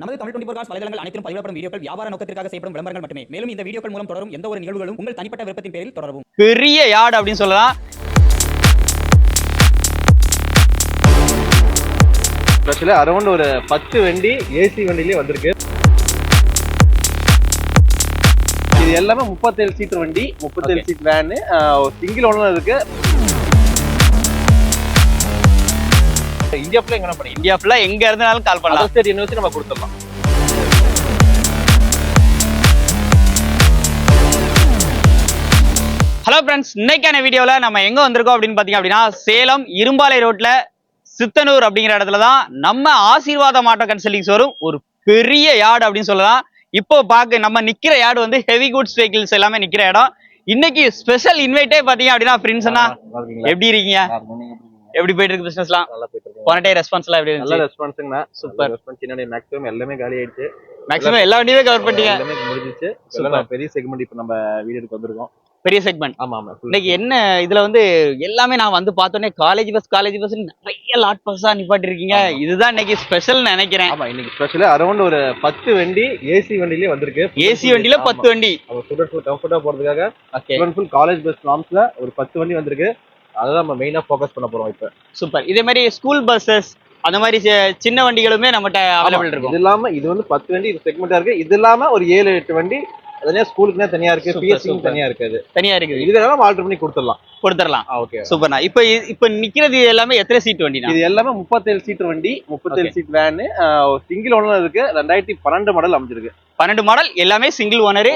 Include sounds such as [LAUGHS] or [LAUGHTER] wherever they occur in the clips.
நமது Tamil twenty cos வலைதளங்கள் அனைத்தும் பதிவிடப்படும் வீடியோக்கள் வியாபார நோக்கத்திற்காக செய்யப்படும் விளம்பரங்கள் மட்டுமே. மேலும் இந்த வீடியோக்கள் மூலம் தொடரும் எந்த ஒரு நிகழ்வுகளும் உங்கள் தனிப்பட்ட விருப்பத்தின் பேரில் தொடரவும். பெரிய யார்டு அப்படின்னு சொல்லலாம். ஸ்பெஷலி அரௌண்ட் ஒரு பத்து வண்டி ஏசி வண்டிலேயே வந்திருக்கு. இது எல்லாமே முப்பத்தேழு சீட் வண்டி முப்பத்தேழு. சீட் வேனு சிங்கிள் ஓனர் இருக்கு. இந்தியா ஃபுல்லாக எங்கே பண்ணி இந்தியா ஃபுல்லா எங்க இருந்தாலும் கால் பண்ணலாம். ஸ்டேட் யூனிவர்சிட்டி நம்ம கொடுத்துடலாம். ஹலோ ஃப்ரெண்ட்ஸ் இன்னைக்கான வீடியோல நம்ம எங்க வந்திருக்கோம் அப்படின்னு பாத்தீங்க அப்படின்னா சேலம் இரும்பாலை ரோட்ல சித்தனூர் அப்படிங்கிற இடத்துல தான் நம்ம ஆசீர்வாத மாட்டோ கன்சல்டிங் ஷோரூம் ஒரு பெரிய யார்டு அப்படின்னு சொல்லலாம். இப்போ பார்க்க நம்ம நிக்கிற யார்டு வந்து ஹெவி குட்ஸ் வெஹிக்கிள்ஸ் எல்லாமே நிக்கிற இடம். இன்னைக்கு ஸ்பெஷல் இன்வைட்டே பாத்தீங்க அப்படின்னா ஃப்ரெண்ட்ஸ்னா? எப்படி இருக்கீங்க? எப்படி போயிட்டு இருக்கு பிசினஸ்லாம் நல்லா போயிட்டு இருக்கீங்க. போன டே ரெஸ்பான்ஸ்லாம் எப்படி நல்ல ரெஸ்பான்ஸுங்கண்ணா Super. ரெஸ்பான்ஸ் பின்னாடி மேக்ஸிமம் எல்லாமே காலி ஆயிடுச்சு. மேக்ஸிமம் எல்லா வண்டியுமே கவர் பண்ணிட்டீங்க. எல்லாமே முடிஞ்சிச்சு. எல்லாம் பெரிய செக்மெண்ட் இப்போ நம்ம வீடியோக்கு வந்திருக்கோம். பெரிய செக்மெண்ட் ஆமா ஆமா. இன்னைக்கு என்ன இதுல வந்து எல்லாமே நான் வந்து பார்த்தோன்னே காலேஜ் பஸ் காலேஜ் பஸ் நிறைய லாட் பஸ்ஸா நிப்பாட்டி இருக்கீங்க. இதுதான் இன்னைக்கு ஸ்பெஷல் நினைக்கிறேன். ஆமா இன்னைக்கு ஸ்பெஷலா அரௌண்ட் ஒரு பத்து வண்டி ஏசி வண்டிலேயே வந்திருக்கு. ஏசி வண்டியில பத்து வண்டி. ஸ்டூடெண்ட்ஸ் கம்ஃபர்ட்டா போறதுக்காக ஃபுல் காலேஜ் பஸ் நாம்ஸ்ல ஒரு பத்து வண்டி வந்திருக்கு. அதான் நம்ம மெயினா ஃபோக்கஸ் பண்ண போறோம் இப்ப. சூப்பர் இதே மாதிரி ஸ்கூல் பஸ்ஸஸ் அந்த மாதிரி சின்ன வண்டிகளுமே நம்மகிட்ட அவைலபிள் இது இருக்கும். இல்லாம இது வந்து பத்து வண்டி இது செக்மெண்டா இருக்கு. இது இல்லாம ஒரு ஏழு எட்டு வண்டி தனியா ஸ்கூலுக்குனே தனியா இருக்கு Super, பிஎஸ்சி super. தனியா இருக்குது. தனியா இருக்குது. இது வேணாலும் ஆல்டர் பண்ணி கொடுத்துடலாம். கொடுத்துடலாம். ஓகே. சூப்பர்ண்ணா இப்போ இப்போ நிக்கிறது எல்லாமே எத்தனை சீட் வண்டினா இது எல்லாமே முப்பத்தேழு சீட் வண்டி முப்பத்தேழு. சீட் வேனு சிங்கிள் ஓனர் இருக்கு. ரெண்டாயிரத்தி பன்னெண்டு மாடல் அமைஞ்சிருக்கு. பன்னெண்டு மாடல் எல்லாமே சிங்கிள் ஓனரு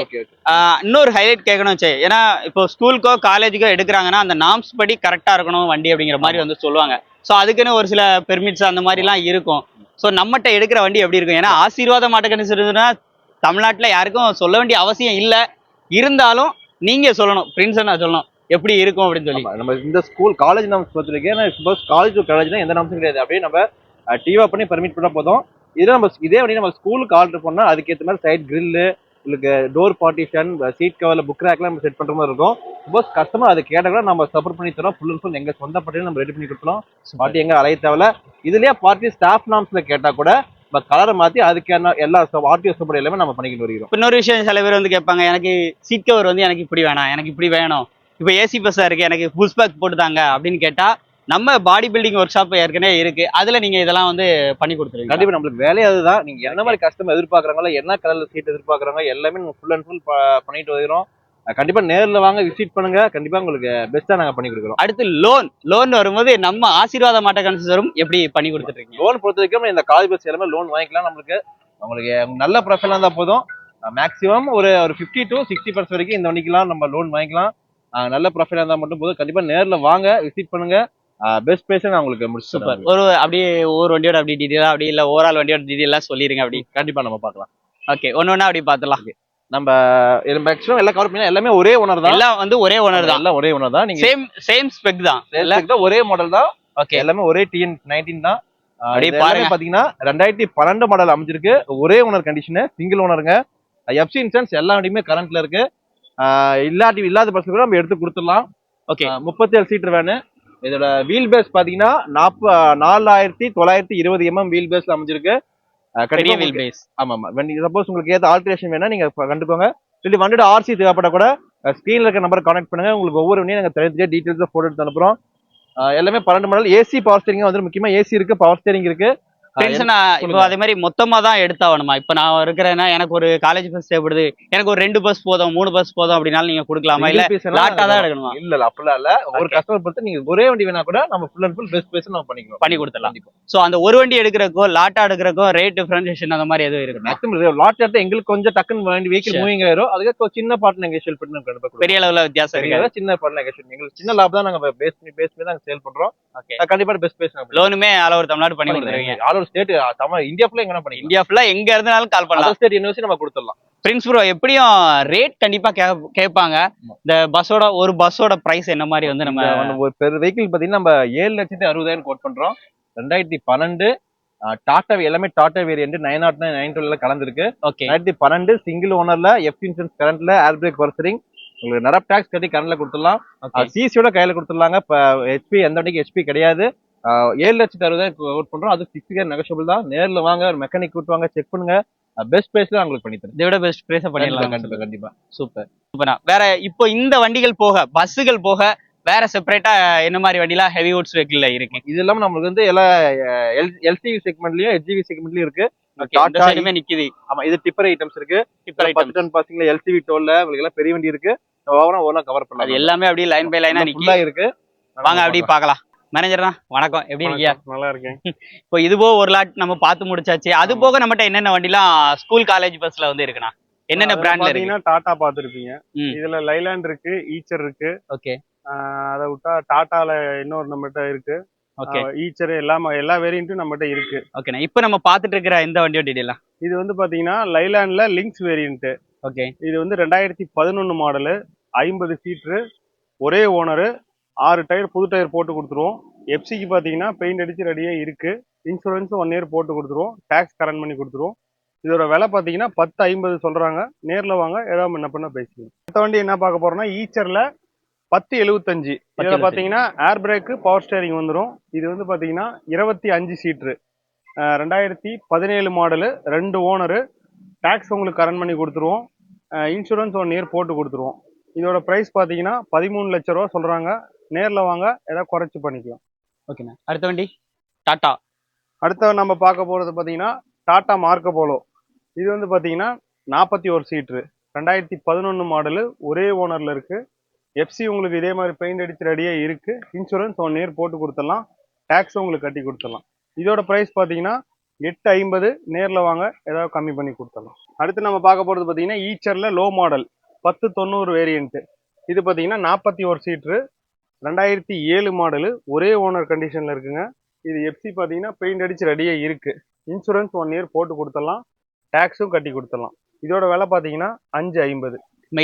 இன்னொரு ஹைலைட் கேட்கணும் சே. ஏன்னா இப்போ ஸ்கூலுக்கோ காலேஜுக்கோ எடுக்கிறாங்கன்னா அந்த நாம்ஸ் படி கரெக்டாக இருக்கணும் வண்டி அப்படிங்கிற மாதிரி வந்து சொல்லுவாங்க. ஸோ அதுக்குன்னு ஒரு சில பெர்மிட்ஸ் அந்த மாதிரிலாம் இருக்கும். ஸோ நம்மகிட்ட எடுக்கிற வண்டி எப்படி இருக்கும்? ஏன்னா ஆசீர்வாத மாட்டக்கணிச்சுன்னா தமிழ்நாட்டில் யாருக்கும் சொல்ல வேண்டிய அவசியம் இல்லை. இருந்தாலும் நீங்கள் சொல்லணும். பிரின்ஸ் நான் சொல்லணும். எப்படி இருக்கும் அப்படின்னு சொல்லி. நம்ம இந்த ஸ்கூல் காலேஜ் நாம்ஸ் பொறுத்திருக்கு ஏன்னா சப்போஸ் காலேஜ் காலேஜ்னா எந்த நாம்ஸும் கிடையாது. அப்படியே நம்ம டிவா பண்ணி பர்மிட் பண்ணா போதும். இதே நம்ம இதே வண்டி நம்ம ஸ்கூலுக்கு ஆர்டர் பண்ணா அதுக்கேற்ற மாதிரி சைட் கிரில்லு உங்களுக்கு டோர் பார்ட்டிஷன் சீட் கவர்ல புக் ரேக்லாம் நம்ம செட் பண்ற மாதிரி இருக்கும். சப்போஸ் கஸ்டமர் அது கேட்டால் நம்ம சப்போர்ட் பண்ணி தரோம். ஃபுல் அண்ட் ஃபுல் எங்க சொந்த பட்டியல நம்ம ரெடி பண்ணி கொடுத்துரும் பார்ட்டி எங்க அலைய தேவையில்ல இதுலயே பார்ட்டி ஸ்டாஃப் நாம்ஸ்ல கேட்டா கூட நம்ம கலரை மாத்தி அதுக்கான எல்லா ஆர்டிஓ சப்போர்ட் எல்லாமே நம்ம பண்ணிக்கிட்டு வருகிறோம். இன்னொரு விஷயம் சில பேர் வந்து கேட்பாங்க எனக்கு சீட் கவர் வந்து எனக்கு இப்படி வேணாம் எனக்கு இப்படி வேணும். இப்போ ஏசி பஸ்ஸாக இருக்கு எனக்கு புஷ் பேக் போட்டுதாங்க அப்படின்னு கேட்டா நம்ம பாடி பில்டிங் ஒர்க் ஷாப் ஏற்கனவே இருக்கு. அதுல நீங்க இதெல்லாம் வந்து பண்ணி கொடுத்துருங்க கண்டிப்பா நம்மளுக்கு வேலையே அதுதான். நீங்க என்ன மாதிரி கஸ்டமர் எதிர்பார்க்கறாங்களோ என்ன கலர்ல சீட் எதிர்பார்க்கறாங்க எல்லாமே நம்ம ஃபுல் அண்ட் ஃபுல் பண்ணிட்டு வருகிறோம். கண்டிப்பா நேர்ல வாங்க விசிட் பண்ணுங்க. கண்டிப்பா உங்களுக்கு பெஸ்டா நாங்க பண்ணி கொடுக்குறோம். அடுத்து லோன் லோன் வரும்போது நம்ம ஆசீர்வாத மாட்ட கன்சிடரும் எப்படி பண்ணி கொடுத்துட்டு லோன் பொறுத்த வரைக்கும் இந்த காலேஜ் பஸ் எல்லாமே லோன் வாங்கிக்கலாம் நம்மளுக்கு. உங்களுக்கு நல்ல ப்ரொஃபைலா இருந்தா போதும். மேக்ஸிமம் ஒரு ஒரு ஃபிஃப்டி டு சிக்ஸ்டி பர்சன்ட் வரைக்கும் இந்த வண்டிக்கெல்லாம் நம்ம லோன் வாங்கிக்கலாம். நல்ல ப்ரொஃபைலா இருந்தா மட்டும் போதும். கண்டிப்பா நேர்ல வாங்க விசிட் பண்ணுங்க. பெஸ்ட் பிரைஸ் நான் உங்களுக்கு முடிச்சு சூப்பர். ஒரு அப்படியே ஒவ்வொரு வண்டியோட அப்படி டீட்டெயிலா அப்படி இல்ல ஓவரால் வண்டியோட டீட்டெயிலாம் சொல்லிருங்க அப்படி. கண்டிப்பா நம்ம பார்க்கலாம். ஓகே ஒன்னு ஒண்ணா அப்படி பார்த்துலாம் நம்ம மேக்ஸிமம் எல்லாம் கவர் பண்ணி எல்லாமே ஒரே ஓனர் தான். எல்லாம் வந்து ஒரே ஓனர் தான். எல்லாம் ஒரே ஓனர் தான். நீங்க சேம் சேம் ஸ்பெக் தான். Sales தான் ஒரே மாடல் தான். ஓகே எல்லாமே ஒரே டிஎன் நைன்டீன் தான். அப்படியே எல்லாமே பாருங்க. பாத்தீங்கன்னா ரெண்டாயிரத்தி பன்னெண்டு மாடல் அமைஞ்சிருக்கு. ஒரே ஓனர் கண்டிஷனு சிங்கிள் ஓனருங்க எஃப்சி இன்சூரன்ஸ் எல்லா வண்டியுமே கரண்ட்ல இருக்கு. இல்லாட்டி இல்லாத பஸ் கூட நம்ம எடுத்து கொடுத்துடலாம். ஓகே முப்பத்தி ஏழு சீட்டர் வேனு இதோட வீல் பேஸ் பாத்தீங்கன்னா நாற்ப நாலாயிரத்தி தொள்ளாயிரத்தி இருபது எம்எம் வீல் பேஸ்ல அமைஞ்சிருக்கு. பெரிய வீல் பேஸ் ஆமா ஆமா சப்போஸ் உங்களுக்கு ஏதாவது ஆல்ட்ரேஷன் வேணா நீங்க கண்டுக்கோங்க. இல்லை வண்டியோட ஆர்சி தேவைப்பட கூட ஸ்க்ரீன்ல இருக்க நம்பர் கான்டாக்ட் பண்ணுங்க. உங்களுக்கு ஒவ்வொரு வண்டியும் நாங்க தெரிஞ்ச டீட்டெயில்ஸ் போட்டோ எடுத்து அனுப்புறோம். எல்லாமே பன்னெண்டு மாடல் ஏசி பவர் ஸ்டேரிங் வந்து முக்கியமா ஏசி இருக்கு பவர் ஸ்டேரிங் இருக்கு. நான் இப்போ. அதே மாதிரி மொத்தமா தான் எடுத்தாகணுமா? இப்போ நான் இருக்கிறேன்னா எனக்கு ஒரு காலேஜ் பஸ் தேவைப்படுது. எனக்கு ஒரு ரெண்டு பஸ் போதும் மூணு பஸ் போதும் அப்படின்னாலும் நீங்க கொடுக்கலாமா? இல்ல லாட்டா தான் எடுக்கணுமா? இல்ல இல்ல அப்படிலாம் இல்ல. ஒரு. கஸ்டமர் பொறுத்து நீங்க ஒரே வண்டி வேணா கூட நம்ம full and full best base நம்ம பண்ணிக்கலாம் பண்ணி கொடுத்துடலாம். சோ அந்த ஒரு வண்டி எடுக்கிறக்கோ லாட்டா எடுக்கிறக்கோ ரேட் டிஃபரன்சியேஷன் அந்த மாதிரி எதுவும் இருக்கு மேக்ஸிமம் லாட் எடுத்து எங்களுக்கு கொஞ்சம் டக்குன்னு வண்டி வெஹிக்கிள். மூவிங் ஆயிரும். அதுக்கு சின்ன பார்ட் நெகோஷியல் பண்ணி நம்ம. பெரிய அளவுல வித்தியாசம் இருக்கு? சின்ன பார்ட் நெகோஷியல் எங்களுக்கு சின்ன லாப் தான் நாங்க பேஸ் பண்ணி பேஸ் பண்ணி நாங்க சேல் பண்றோம். அது கண்டிப்பா பெஸ்ட் பேஸ் லோனுமே ஆல் ஓவர் தமிழ்நாடு பண்ணி கொடுத்துருவீங்க. All over state Tamil India ஃபுல்லா எங்க பண்ணிக்கலாம். இந்தியா ஃபுல்லா எங்க இருந்தாலும் கால் பண்ணலாம். ஸ்டேட் யூனிவர்சிட்டி நம்ம கொடுத்துடலாம். பிரின்ஸ் ப்ரோ எப்படியும் ரேட் கண்டிப்பா கேட்பாங்க. இந்த பஸ்ஸோட ஒரு பஸ்ஸோட பிரைஸ் என்ன மாதிரி வந்து நம்ம ஒரு பெர் வெஹிக்கிள் பாத்தீங்கன்னா நம்ம ஏழு லட்சத்தி அறுபதாயிரம் கோட் பண்றோம். ரெண்டாயிரத்தி பன்னெண்டு டாடா எல்லாமே Tata variant nine nought nine nine டுவெல்ல கலந்துருக்கு. ஓகே ரெண்டாயிரத்தி பன்னெண்டு சிங்கிள் ஓனர்ல எஃப் இன்சூரன்ஸ் கரண்ட்ல ஏர் பிரேக் பர்சரிங் உங்களுக்கு நிறைய டாக்ஸ் கட்டி கரண்ட்ல கொடுத்துடலாம். சிசியோட கையில கொடுத்துடலாங்க. இப்ப ஹெச்பி எந்த வண்டிக்கு ஹெச்பி கிடையாது. ஏழு லட்சத்தி அறுபதாயிரம் அவுட் பண்றோம். அது சிக்ஸ் இயர் நெகஷபிள் தான். நேர்ல வாங்க ஒரு மெக்கானிக் கூட்டுவாங்க செக் பண்ணுங்க. பெஸ்ட் பிரைஸ்ல உங்களுக்கு பண்ணி தரேன். இதை விட பெஸ்ட் பிரைஸா பண்ணிடலாம். கண்டிப்பா கண்டிப்பா. சூப்பர். சூப்பரா வேற இப்போ இந்த வண்டிகள் போக பஸ்ஸுகள் போக வேற செப்பரேட்டா என்ன மாதிரி வண்டிலாம் ஹெவி வுட்ஸ் வெஹிக்கிள்ல இருக்கு? இது இல்லாம நம்மளுக்கு வந்து எல்லா எல்சிவி செக்மெண்ட்லயும் ஹெச்ஜிவி செக்மெண்ட்லயும் இருக்கு. நிக்குது. ஆமா இது டிப்பர் ஐட்டம்ஸ் இருக்கு. டிப்பர் ஐட்டம் டன் பாசிங்ல எல்சிவி டோல்ல உங்களுக்கு எல்லாம் பெரிய வண்டி இருக்கு. ஓவரா ஓவரா கவர் பண்ணலாம். எல்லாமே அப்படியே லைன் பை லைனா நிக்கி இருக்கு. வாங்க அப்படியே பார்க்கலாம். மேனேஜர் தான். வணக்கம். எப்படி இருக்கீங்க? நல்லா இருக்கேன். [LAUGHS] இப்போ இது போக ஒரு லாட் நம்ம பார்த்து முடிச்சாச்சு. அது போக நம்மகிட்ட என்னென்ன வண்டிலாம் ஸ்கூல் காலேஜ் பஸ்ல வந்து இருக்குண்ணா? என்னென்ன பிராண்ட்ல இருக்கு? டாடா பாத்திருப்பீங்க ம். இதுல லைலாண்ட் இருக்கு ஈச்சர் இருக்கு. ஓகே. அதை விட்டா டாட்டால இன்னொரு நம்மகிட்ட இருக்கு. ஓகே. ஈச்சர் எல்லாமே எல்லா வேரியண்ட்டும் நம்மகிட்ட இருக்கு. ஓகேண்ணா. இப்போ நம்ம பார்த்துட்டு இருக்கிற இந்த வண்டியோட டீடைலாம் இது வந்து பாத்தீங்கன்னா லைலாண்ட்ல லிங்க்ஸ் வேரியண்ட் ஓகே. இது வந்து ரெண்டாயிரத்தி பதினொன்னு மாடலு ஐம்பது சீட்ரு ஒரே ஓனரு ஆறு டயர் புது டயர் போட்டு கொடுத்துருவோம். எஃப்சிக்கு பார்த்தீங்கன்னா பெயிண்ட் அடிச்சு ரெடியாக இருக்கு. இன்சூரன்ஸ் ஒன் இயர் போட்டு கொடுத்துருவோம். டேக்ஸ் கரண்ட் பண்ணி கொடுத்துருவோம். இதோட விலை பார்த்தீங்கன்னா பத்து ஐம்பது சொல்றாங்க. நேரில் வாங்க ஏதாவது முன்ன பண்ண பேசிக்கலாம். அடுத்த வண்டி என்ன பார்க்க போறோம்னா ஈச்சர்ல பத்து எழுபத்தஞ்சு இதில் 1075. பார்த்தீங்கன்னா ஏர் பிரேக்கு பவர் ஸ்டேரிங் வந்துடும் இது வந்து பார்த்தீங்கன்னா இருபத்தி அஞ்சு சீட்ரு ரெண்டாயிரத்தி பதினேழு மாடலு ரெண்டு ஓனரு டேக்ஸ் உங்களுக்கு கரண்ட் பண்ணி கொடுத்துருவோம். இன்சூரன்ஸ் ஒன் இயர் போட்டு கொடுத்துருவோம். இதோட ப்ரைஸ் பார்த்தீங்கன்னா பதிமூணு லட்ச ரூபா சொல்கிறாங்க நேரில் வாங்க ஏதாவது குறைச்சி பண்ணிக்கலாம். ஓகேண்ணா அடுத்த வண்டி? டாடா. அடுத்த நம்ம பார்க்க போகிறது பார்த்தீங்கன்னா டாடா மார்க்க போலோ இது வந்து பார்த்தீங்கன்னா நாற்பத்தி ஒரு சீட்ரு ரெண்டாயிரத்தி பதினொன்று மாடலு ஒரே ஓனரில் இருக்குது எஃப்சி உங்களுக்கு இதே மாதிரி பெயிண்ட் அடிச்சு ரெடியாக இருக்குது இன்சூரன்ஸ் ஒன் இயர் போட்டு கொடுத்துடலாம். டேக்ஸ் உங்களுக்கு கட்டி கொடுத்துடலாம். இதோட ப்ரைஸ் பார்த்தீங்கன்னா எட்டு ஐம்பது நேரில் வாங்க ஏதாவது கம்மி பண்ணி கொடுத்துடலாம். அடுத்து நம்ம பார்க்க போகிறது பார்த்தீங்கன்னா ஈச்சரில் லோ மாடல் பத்து தொண்ணூறு வேரியண்ட்டு இது பார்த்தீங்கன்னா நாற்பத்தி ஒரு சீட்ரு ரெண்டாயிரத்தி ஏழு மாடலு ஒரே ஓனர் கண்டிஷனில் இருக்குங்க. இது எஃப்சி பார்த்தீங்கன்னா பெயிண்ட் அடிச்சு ரெடியாக இருக்கு. இன்சூரன்ஸ் ஒன் இயர் போட்டு கொடுத்துடலாம். டேக்ஸும் கட்டி கொடுத்துடலாம். இதோட விலை பார்த்தீங்கன்னா அஞ்சு ஐம்பது.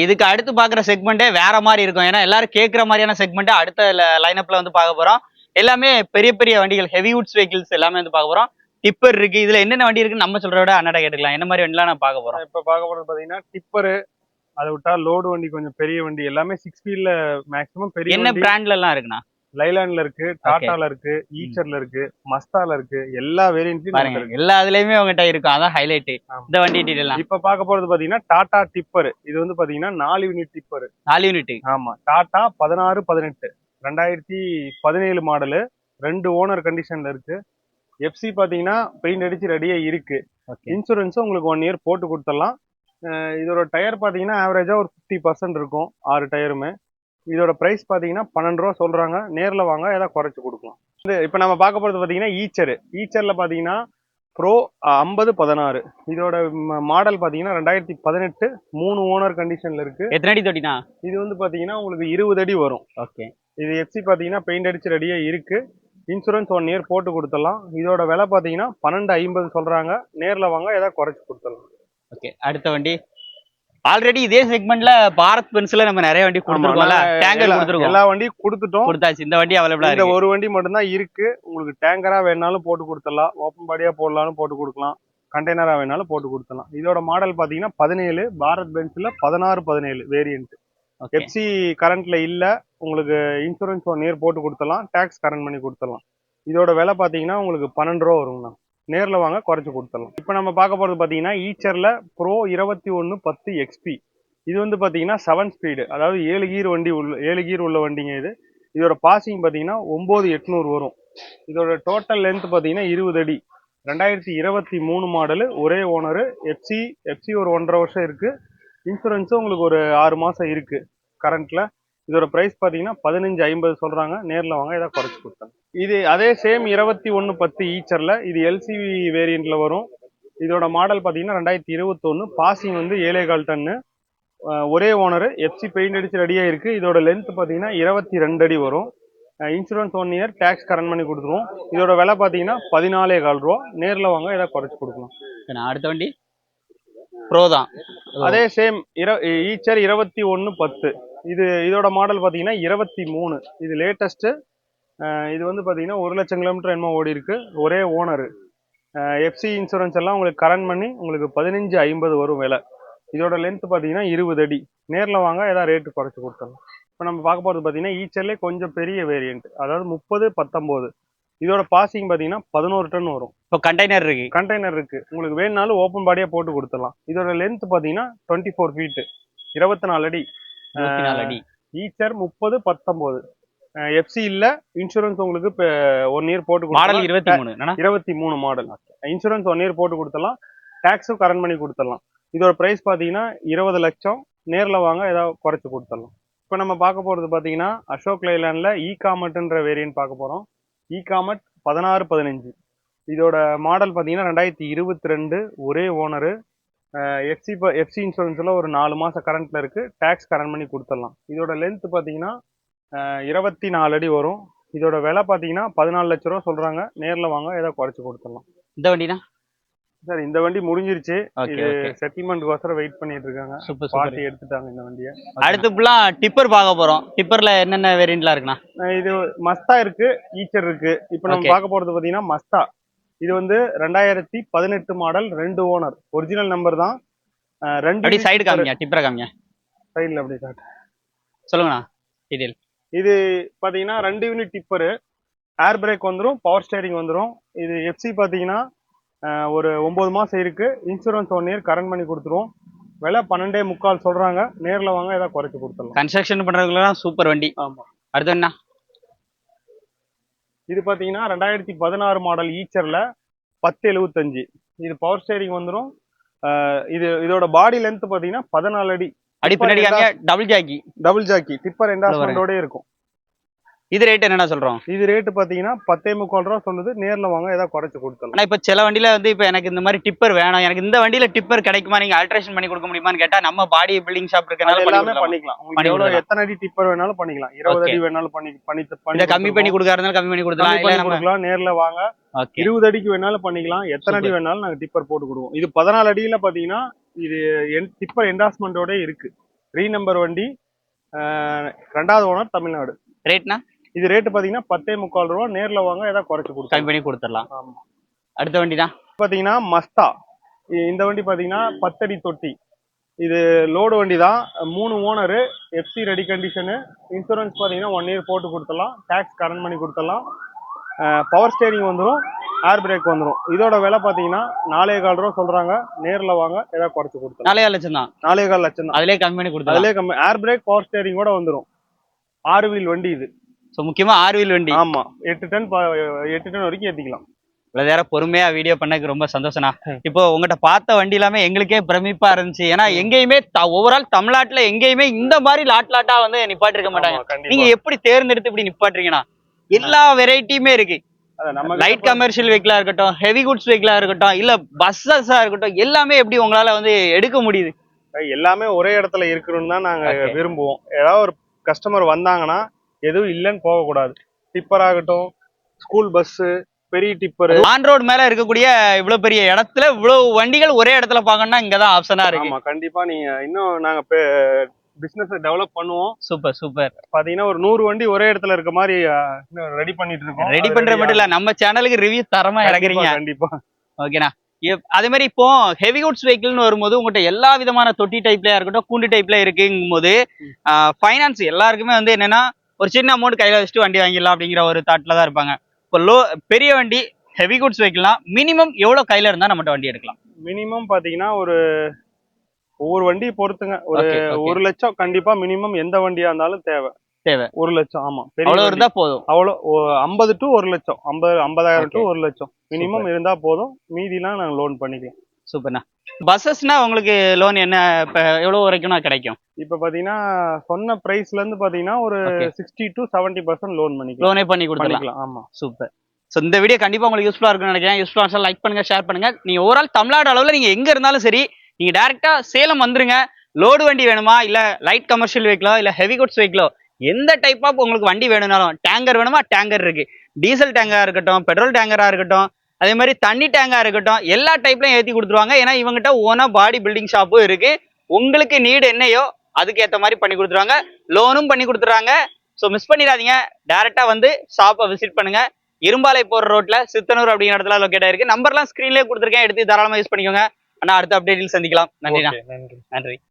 இதுக்கு அடுத்து பார்க்குற செக்மெண்ட்டே வேற மாதிரி இருக்கும். ஏன்னா எல்லாரும் கேட்குற மாதிரியான செக்மெண்ட்டை அடுத்த லைனப்ல வந்து பார்க்க போறோம். எல்லாமே பெரிய பெரிய வண்டிகள் ஹெவி வுட்ஸ் வெஹிக்கிள்ஸ் எல்லாமே வந்து பார்க்க போறோம். டிப்பர் இருக்கு. இதுல என்னென்ன வண்டி இருக்குன்னு நம்ம சொல்ற விட அண்ணாட கேட்டுக்கலாம். என்ன மாதிரி வண்டிலாம் நான் பார்க்க போறோம்? இப்போ பார்க்க போகிறது பார்த்தீங்கன்னா டிப்பரு அதை விட்டா லோடு வண்டி கொஞ்சம் பெரிய வண்டி எல்லாமே சிக்ஸ் வீல்ல மேக்ஸிமம் பெரிய என்ன பிராண்ட்ல எல்லாம் இருக்குண்ணா? லைலாண்ட்ல இருக்கு டாட்டால இருக்கு ஈச்சர்ல இருக்கு மஸ்தால இருக்கு எல்லா இருக்கு. எல்லா இதுலயுமே உங்ககிட்ட இருக்கும். அதான் ஹைலைட். இந்த வண்டி டீடைலாம் இப்ப பார்க்க போறது பாத்தீங்கன்னா டாடா டிப்பர் இது வந்து பாத்தீங்கன்னா நாலு யூனிட் டிப்பர் நாலு யூனிட் ஆமா. டாடா பதினாறு பதினெட்டு. ரெண்டாயிரத்தி பதினேழு மாடலு ரெண்டு ஓனர் கண்டிஷன்ல இருக்கு. எஃப்சி பாத்தீங்கன்னா பெயிண்ட் அடிச்சு ரெடியா இருக்கு. இன்சூரன்ஸும் உங்களுக்கு ஒன் இயர் போட்டு கொடுத்துடலாம். இதோட டயர் பாத்தீங்கன்னா ஆவரேஜா ஒரு ஃபிஃப்டி பர்சன்ட் இருக்கும் ஆறு டயருமே இதோட பிரைஸ் பாத்தீங்கன்னா பன்னெண்டு ரூபா சொல்றாங்க. நேர்ல வாங்க ஏதாவது குறைச்சு கொடுக்கலாம். இது இப்போ நம்ம பார்க்க போறது பாத்தீங்கன்னா ஈச்சர் ஈச்சர்ல பாத்தீங்கன்னா ப்ரோ ஐம்பது பதினாறு. இதோட மாடல் பாத்தீங்கன்னா ரெண்டாயிரத்தி பதினெட்டு மூணு ஓனர் கண்டிஷன்ல இருக்கு. எத்தனை அடி தொட்டினா? இது வந்து பாத்தீங்கன்னா உங்களுக்கு இருபது அடி வரும். ஓகே. இது எஃப்சி பார்த்தீங்கன்னா பெயிண்ட் அடிச்சு ரெடியா இருக்கு. இன்சூரன்ஸ் ஒன் இயர் போட்டு கொடுத்துடலாம். இதோட விலை பார்த்தீங்கன்னா பன்னெண்டு ஐம்பது சொல்றாங்க. நேர்ல வாங்க ஏதாவது குறைச்சு கொடுத்துடலாம். ஓகே அடுத்த வண்டி. ஆல்ரெடி இதே செக்மெண்ட்ல பாரத் பென்ஸ்ல நம்ம நிறைய வண்டி கொடுத்துருக்கோம்ல. டேங்கர் கொடுத்துருக்கோம். எல்லா வண்டியும் கொடுத்துட்டோம். கொடுத்தாச்சு. இந்த வண்டி அவைலபிளா இந்த இருக்கு. ஒரு வண்டி மட்டும்தான் இருக்கு. உங்களுக்கு டேங்கரா வேணாலும் போட்டு கொடுத்துடலாம். ஓப்பன் பாடியா போடலாலும் போட்டு கொடுக்கலாம். கண்டெய்னரா வேணாலும் போட்டு கொடுத்துடலாம். இதோட மாடல் பாத்தீங்கன்னா பதினேழு பாரத் பென்ஸ்ல பதினாறு பதினேழு வேரியன்ட். எஃப்சி கரண்ட்ல இல்ல. உங்களுக்கு இன்சூரன்ஸ் ஒன் இயர் போட்டு கொடுத்துடலாம். டேக்ஸ் கரண்ட் பண்ணி கொடுத்துடலாம். இதோட விலை பாத்தீங்கன்னா உங்களுக்கு பன்னெண்டு ரூபா வருங்கண்ணா. நேரில் வாங்க குறைச்சி கொடுத்துடலாம். இப்போ நம்ம பார்க்க போகிறது பார்த்தீங்கன்னா ஈச்சரில் ப்ரோ இருபத்தி ஒன்று பத்து எக்ஸ்பி இது வந்து பார்த்தீங்கன்னா செவன் ஸ்பீடு அதாவது ஏழு கீர் வண்டி உள்ள ஏழு கீர் உள்ள வண்டிங்க இது. இதோட பாசிங் பார்த்தீங்கன்னா ஒம்பது எட்நூறு வரும். இதோட டோட்டல் லென்த் பார்த்தீங்கன்னா இருபது அடி. ரெண்டாயிரத்தி இருபத்தி மூணு மாடலு ஒரே ஓனரு எஃப்சி எஃப்சி ஒரு ஒன்றரை வருஷம் இருக்குது இன்சூரன்ஸும் உங்களுக்கு ஒரு ஆறு மாதம் இருக்குது கரண்ட்டில் இதோட பிரைஸ் பாத்தீங்கன்னா பதினஞ்சு ஐம்பது சொல்றாங்க. நேர்ல வாங்க ஏதாவது குறைச்சு கொடுத்தாங்க இது அதே சேம் இருபத்தி ஒன்று பத்து ஈச்சர்ல இது எல்சிவி வேரியண்ட்ல வரும். இதோட மாடல் பாத்தீங்கன்னா ரெண்டாயிரத்தி இருபத்தொன்னு. பாசிங் வந்து ஏழே கால் டன்னு ஒரே ஓனர் எஃப்சி பெயிண்ட் அடிச்சு ரெடியா இருக்கு இதோட லென்த் பாத்தீங்கன்னா இருபத்தி ரெண்டு அடி வரும். Insurance one year tax current பண்ணி கொடுத்துருவோம். இதோட விலை பாத்தீங்கன்னா பதினாலே கால் ரூபா. நேர்ல வாங்க ஏதாவது குறைச்சு கொடுக்கலாம். அடுத்த வண்டி? ப்ரோ தான். அதே சேம் ஈச்சர் இருபத்தி ஒன்று பத்து. இது இதோட மாடல் பார்த்தீங்கன்னா இருபத்தி மூணு. இது லேட்டஸ்ட்டு இது வந்து பார்த்தீங்கன்னா ஒரு லட்சம் கிலோமீட்டர் என்னமோ ஓடி இருக்கு. ஒரே ஓனரு எஃப்சி இன்சூரன்ஸ் எல்லாம் உங்களுக்கு கரண்ட் பண்ணி உங்களுக்கு பதினஞ்சு ஐம்பது வரும் விலை. இதோட லென்த் பார்த்தீங்கன்னா இருபது அடி. நேரில் வாங்க ஏதாவது ரேட்டு குறைச்சி கொடுத்துடலாம். இப்போ நம்ம பார்க்க போகிறது பார்த்தீங்கன்னா ஈச்சர்லேயே கொஞ்சம் பெரிய வேரியண்ட் அதாவது முப்பது பத்தொம்போது இதோட பாசிங் பாத்தீங்கன்னா பதினோரு டன் வரும். இப்போ கண்டெய்னர் இருக்கு. கண்டெய்னர் இருக்கு. உங்களுக்கு வேணும்னாலும் ஓப்பன் பாடியா போட்டு கொடுத்துடலாம். இதோட லென்த் பாத்தீங்கன்னா டுவெண்ட்டி ஃபோர் ஃபீட் இருபத்தி நாலு அடி. அடி. ஈச்சர் முப்பது பத்தொன்பது எஃப்சி இல்ல இன்சூரன்ஸ் உங்களுக்கு இப்போ ஒன் இயர் போட்டு மாடல். இருபத்தி மூணு. இருபத்தி மூணு மாடல் இன்சூரன்ஸ் ஒன் இயர் போட்டு கொடுத்துடலாம். டேக்ஸும் கரண்ட் பண்ணி கொடுத்துடலாம். இதோட பிரைஸ் பாத்தீங்கன்னா இருபது லட்சம். நேர்ல வாங்க ஏதாவது குறைச்சு கொடுத்துடலாம். இப்போ நம்ம பார்க்க போறது பாத்தீங்கன்னா அசோக் லைலாண்ட்ல இ காமட்ன்ற வேரியன்ட் பார்க்க போறோம். இ காமட் பதினாறு பதினஞ்சு. இதோட மாடல் பாத்தீங்கன்னா ரெண்டாயிரத்தி இருபத்தி ரெண்டு ஒரே ஓனரு எஃப்சி எஃப்சி இன்சூரன்ஸ்ல ஒரு நாலு மாசம் கரண்ட்ல இருக்கு. டேக்ஸ் கரண்ட் பண்ணி கொடுத்துடலாம். இதோட லென்த் பாத்தீங்கன்னா இருபத்தி நாலு அடி வரும். இதோட விலை பாத்தீங்கன்னா பதினாலு லட்ச ரூபா சொல்றாங்க. நேர்ல வாங்க ஏதாவது குறைச்சு கொடுத்துடலாம். இந்த வண்டினா? சார் இந்த வண்டி முடிஞ்சிருச்சு. இது ஓகே செட்டில்மெண்ட்க்கோசரம் வெயிட் பண்ணிட்டு இருக்காங்க. பார்ட்டி எடுத்துட்டாங்க இந்த வண்டியை. அடுத்து ஃபுல்லா டிப்பர் பார்க்க போறோம். டிப்பர்ல என்னென்ன வேரியன்ட்லாம் இருக்குண்ணா? இது மஸ்தா இருக்கு ஈச்சர் இருக்கு. இப்போ நம்ம. பார்க்க போறது பாத்தீங்கன்னா மஸ்தா இது வந்து ரெண்டாயிரத்தி பதினெட்டு மாடல் ரெண்டு ஓனர் ஒரிஜினல் நம்பர் தான். ரெண்டு அப்படி சைடு காமிங்க டிப்பரை காமிங்க. சைடுல அப்படி காட்டு சொல்லுங்கண்ணா டீடைல் இது பாத்தீங்கன்னா ரெண்டு யூனிட் டிப்பரு ஏர் பிரேக் வந்துரும் பவர் ஸ்டேரிங் வந்துரும். இது எஃப்சி பாத்தீங்கன்னா அஹ், ஒரு ஒன்பது மாசம் இருக்கு. இன்சூரன்ஸ் ஒன் இயர் கரண்ட் பண்ணி கொடுத்துருவோம். விலை பன்னெண்டே முக்கால் சொல்றாங்க. நேர்ல வாங்க ஏதாவது குறைச்சு கொடுத்துடலாம். கன்ஸ்ட்ரக்ஷன் பண்றவங்களுக்குலாம் சூப்பர் வண்டி. ஆமா. அடுத்து என்ன? இது பாத்தீங்கன்னா ரெண்டாயிரத்தி பதினாறு மாடல் ஈச்சர்ல பத்து எழுவத்தஞ்சு இது பவர் ஸ்டேரிங் வந்துரும். அஹ், இது இதோட பாடி லென்த் பாத்தீங்கன்னா பதினாலு அடி. அடி பின்னாடி double jack double jack tipper என்டாஸ்மெண்டோட இருக்கும். இது ரேட் என்னடா சொல்றோம்? இது ரேட்டு பாத்தீங்கன்னா பத்தே முக்கால் ரூபா சொல்லுது நேர்ல வாங்க ஏதாவது குறைச்சு கொடுத்துடலாம். ஆனா இப்ப சில வண்டியில வந்து இப்ப எனக்கு இந்த மாதிரி டிப்பர் வேணும். எனக்கு இந்த வண்டியில டிப்பர் கிடைக்குமா? நீங்க ஆல்ட்ரேஷன் பண்ணி கொடுக்க முடியுமான்னு கேட்டா நம்ம பாடி பில்டிங் ஷாப் அது இருக்கனால எல்லாமே பண்ணி பண்ணிக்கலாம். உங்களுக்கு கொடுக்கலாம். எத்தனை அடி டிப்பர் வேணாலும் பண்ணிக்கலாம். இருபது. அடி வேணாலும் பண்ணி பண்ணி கம்மி பண்ணி. கொடுக்கறதுனால கம்மி பண்ணி கொடுக்கலாம் இல்ல கொடுக்கலாம். நேர்ல வாங்க. இருபது அடிக்கு வேணாலும் பண்ணிக்கலாம். எத்தனை அடி. வேணாலும் நாங்க டிப்பர் போட்டு கொடுவோம். இது பதினாலு அடியில பாத்தீங்கன்னா இது டிப்பர் என்டாஸ்மெண்டோட இருக்கு. ரீ நம்பர் வண்டி ரெண்டாவது ஓனர் தமிழ்நாடு. ரேட்னா இது ரேட்டு பாத்தீங்கன்னா பத்தே முக்கால் ரூபா நேர்ல வாங்க ஏதாவது குறைச்சு கம்மி கொடுக்கலாம் பண்ணி கொடுத்துடலாம். அடுத்த வண்டி தான். பாத்தீங்கன்னா மஸ்தா. இந்த வண்டி பாத்தீங்கன்னா பத்தடி தொட்டி. இது லோடு வண்டி தான். மூணு owner FC ready condition insurance பாத்தீங்கன்னா ஒன் இயர் போட்டு கொடுத்துடலாம். டேக்ஸ் கரண்ட் பண்ணி கொடுத்துடலாம். பவர் ஸ்டேரிங் வந்துடும் ஏர் பிரேக் வந்துடும் இதோட விலை பாத்தீங்கன்னா நாலே கால் ரூபா சொல்றாங்க. நேர்ல வாங்க ஏதாவது குறைச்சு கொடுத்துடலாம். நாலே லட்சம் தான். நாலே கால் லட்சம் தான். அதுலயே கம்மி பண்ணி கொடுத்துடலாம். அதுலயே கம்மி ஏர் பிரேக் பவர் ஸ்டேரிங் கூட வந்துடும் ஆறு வீல் வண்டி இது. சோ முக்கியமா ஆறு வீல் வண்டி. ஆமா. எட்டு டன் எட்டு டன் வரைக்கும் ஏத்திக்கலாம். இவ்வளவு நேரம் பொறுமையா வீடியோ பண்ணக்கு ரொம்ப சந்தோஷம்ண்ணா. இப்போ உங்ககிட்ட பார்த்த வண்டி எல்லாமே எங்களுக்கே பிரமிப்பா இருந்துச்சு. ஏன்னா எங்கேயுமே ஓவரால் தமிழ்நாட்டுல எங்கேயுமே இந்த மாதிரி லாட் லாட்டா வந்து நிப்பாட்டி இருக்க மாட்டாங்க. ஆமா, கண்டிப்பா. நீங்க எப்படி தேர்ந்தெடுத்து இப்படி நிப்பாட்டுறீங்கண்ணா எல்லா வெரைட்டியுமே இருக்கு. லைட் கமர்ஷியல் வெஹிக்கிளா இருக்கட்டும் ஹெவி குட்ஸ் வெஹிக்கிளா இருக்கட்டும் இல்ல பஸ்ஸஸா இருக்கட்டும் எல்லாமே எப்படி உங்களால வந்து எடுக்க முடியுது? எல்லாமே ஒரே இடத்துல இருக்கணும்னு தான் நாங்க Okay. விரும்புவோம். ஏதாவது ஒரு கஸ்டமர் வந்தாங்கன்னா எதுவும் இல்லைன்னு போகக்கூடாது. டிப்பர் ஆகட்டும் ஸ்கூல் பஸ் பெரிய டிப்பர் ஆன் ரோட் மேல இருக்கக்கூடிய இவ்வளவு பெரிய இடத்துல இவ்வளவு வண்டிகள் ஒரே இடத்துல பார்க்கணும்னா இங்கதான் ஆப்ஷனா இருக்கு. ஆமா கண்டிப்பா நீங்க இன்னும் நாங்க பிசினஸ் டெவலப் பண்ணுவோம். சூப்பர் சூப்பர் பாத்தீங்கன்னா ஒரு நூறு வண்டி ஒரே இடத்துல இருக்க மாதிரி ரெடி பண்ணிட்டு இருக்கோம். ரெடி பண்ற மட்டும் இல்ல நம்ம சேனலுக்கு ரிவ்யூ தரமா. இறக்குறீங்க. கண்டிப்பா. ஓகேண்ணா அதே மாதிரி இப்போ ஹெவி குட்ஸ் வெஹிக்கிள்னு வரும்போது உங்கள்கிட்ட எல்லா விதமான தொட்டி டைப்லயா இருக்கட்டும் கூண்டு டைப்ல இருக்குங்கும் போது ஃபைனான்ஸ் எல்லாருக்குமே வந்து என்னன்னா ஒரு சின்ன அமௌண்ட் கையில வச்சுட்டு வண்டி வாங்கிடலாம் அப்படிங்கிற ஒரு தாட்ல தான் இருப்பாங்க. இப்போ லோ பெரிய வண்டி ஹெவி குட்ஸ் வெஹிக்கிள்னா மினிமம் எவ்வளவு கையில இருந்தா நம்மகிட்ட வண்டி எடுக்கலாம்? மினிமம் பாத்தீங்கன்னா ஒரு ஒவ்வொரு வண்டியை பொறுத்துங்க. ஒரு. ஒரு லட்சம் கண்டிப்பா மினிமம் எந்த வண்டியா இருந்தாலும் தேவை. தேவை. ஒரு லட்சம் ஆமா. அவ்வளவு. இருந்தா போதும். அவ்வளோ ஐம்பது டு ஒரு லட்சம். ஐம்பது ஐம்பதாயிரம் டு. ஒரு லட்சம். மினிமம் இருந்தா போதும். மீதிலாம் நாங்க லோன் பண்ணிக்கலாம். சூப்பர்ண்ணா பஸ்ஸஸ்னா உங்களுக்கு லோன் என்ன? இப்ப எவ்வளவு வரைக்கும் கிடைக்கும்? இப்ப பாத்தீங்கன்னா சொன்ன பிரைஸ்ல இருந்து பாத்தீங்கன்னா ஒரு. Sixty to seventy percent loan பண்ணிக்கலாம். லோனே பண்ணி கொடுத்துடலாம். பண்ணிக்கலாம் ஆமா. சூப்பர் ஸோ இந்த வீடியோ கண்டிப்பா உங்களுக்கு யூஸ்ஃபுல்லா இருக்கும்னு நினைக்கிறேன். யூஸ்ஃபுல்லா லைக் பண்ணுங்க ஷேர் பண்ணுங்க. நீங்க ஓவரால் தமிழ்நாடு அளவுல நீங்க எங்க இருந்தாலும் சரி நீங்க டைரக்டா சேலம் வந்துருங்க. லோடு வண்டி வேணுமா? இல்ல லைட் கமர்ஷியல் வெஹிக்கிளோ இல்ல ஹெவி குட்ஸ் வெஹிக்கிளோ எந்த டைப் ஆஃப் உங்களுக்கு வண்டி வேணும்னாலும் டேங்கர் வேணுமா? டேங்கர் இருக்கு. டீசல் டேங்கரா இருக்கட்டும் பெட்ரோல் டேங்கரா இருக்கட்டும் அதே மாதிரி தண்ணி டேங்கா இருக்கட்டும் எல்லா டைப்லயும் ஏத்தி கொடுத்துருவாங்க. ஏன்னா இவங்ககிட்ட ஓனா பாடி பில்டிங் ஷாப்பும் இருக்கு. உங்களுக்கு நீடு என்னையோ அதுக்கு ஏத்த மாதிரி பண்ணி கொடுத்துருவாங்க. லோனும் பண்ணி கொடுத்துறாங்க ஸோ மிஸ் பண்ணிடாதீங்க. டேரக்டா வந்து ஷாப்பை விசிட் பண்ணுங்க. இரும்பாலை போற ரோட்ல சித்தனூர் அப்படிங்கிற இடத்துல லொக்கேட் ஆயிருக்கு. நம்பர்லாம் ஸ்கிரீன்லேயே கொடுத்துருக்கேன். எடுத்து தாராளமா யூஸ் பண்ணிக்கோங்க. ஆனா அடுத்த அப்டேட்டில் சந்திக்கலாம். நன்றிண்ணா. நன்றி. நன்றி.